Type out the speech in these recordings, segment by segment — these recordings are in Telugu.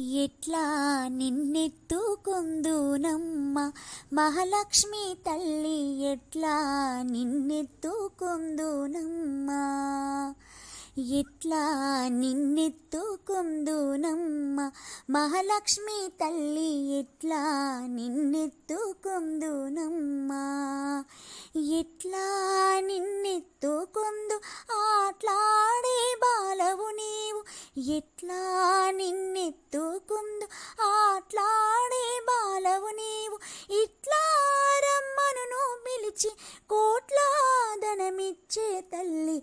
ఎట్లా నిన్నెత్తుకుందునమ్మ? మహాలక్ష్మి తల్లి ఎట్లా నిన్నెత్తుకుందునమ్మ? ఎట్లా నిన్నెత్తుకుందునమ్మ? మహాలక్ష్మి తల్లి ఎట్లా నిన్నెత్తుకుందునమ్మ? ఎట్లా నిన్నెత్తుకుందు? ఆట్లాడే బాలవు నీవు. ఎట్లా నిన్నెత్తు ఆట్లాడే బాలవు నీవు. ఇట్లా రమ్మను నువ్వు పిలిచి కోట్లాదనమిచ్చే తల్లి.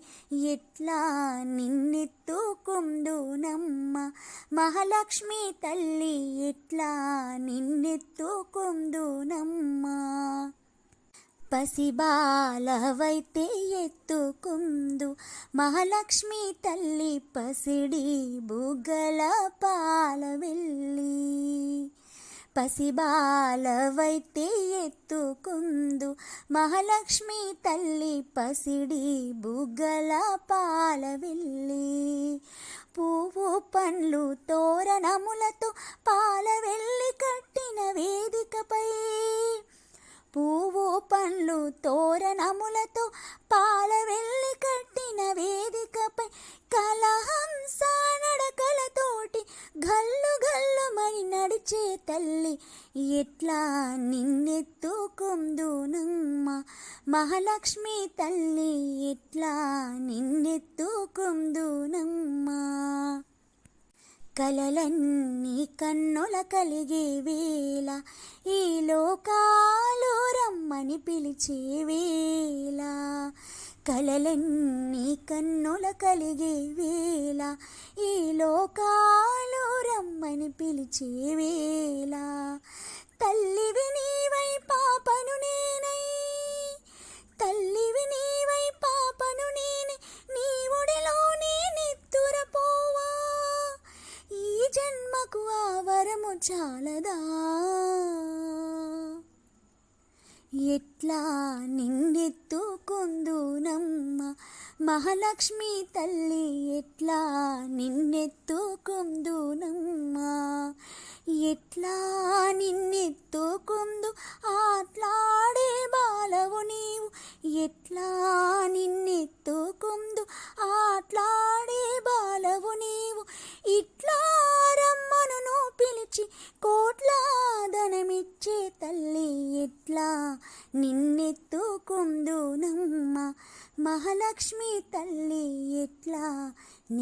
ఎట్లా నిన్నెత్తుకుందునమ్మ? మహాలక్ష్మి తల్లి ఎట్లా నిన్నెత్తుకుందునమ్మా? పసిబాలవైతే ఎత్తుకుందు. మహాలక్ష్మి తల్లి పసిడి బుగ్గల పాల వెళ్ళి పసిబాలవైతే ఎత్తుకుందు. మహాలక్ష్మి తల్లి పసిడి బుగ్గల పాల వెళ్ళి పువ్వు పండ్లు తోరణములతో పాల వెళ్ళి కట్టిన వేదికపై. పువ్వు పండ్లు తోరణములతో పాల వెళ్ళి కట్టిన వేదికపై. కలహంస నడకలతోటి గల్లు గల్లుమని నడిచే తల్లి ఎట్లా నిన్నెత్తుకుందునమ్మ? మహాలక్ష్మి తల్లి ఎట్లా నిన్నెత్తుకుందునమ్మ? కలలన్నీ కన్నుల కలిగే వేళ ఈ లోకాలు రమ్మని పిలిచే వేళ. కలలన్నీ కన్నుల కలిగే వేళ ఈ లోకాలు రమ్మని పిలిచే వేళ. తల్లివి నీవై పాపను నేనై తల్లివి నీవై పాపను నేనే నీవుడిలోనే నిద్దురపోవా. ఈ జన్మకు ఆ వరము చాలదా? ఎట్లా నిన్నెత్తుకుందునమ్మ మహాలక్ష్మి తల్లి ఎట్లా నిన్నెత్తుకుందునమ్మా? ఎట్లా నిన్నెత్తుకుందు? ఆట్లాడే బాలవు నీవు. ఎట్లా నిన్నెత్తుకుందు? ఆట్లాడే బాలవు నీవు. ఇట్లా రమ్మను పిలిచి పిలిచి కోట్లాదనమిచ్చే తల్లి ఎట్లా నిన్నెత్తుకుందు? మహాలక్ష్మి తల్లి ఎట్లా?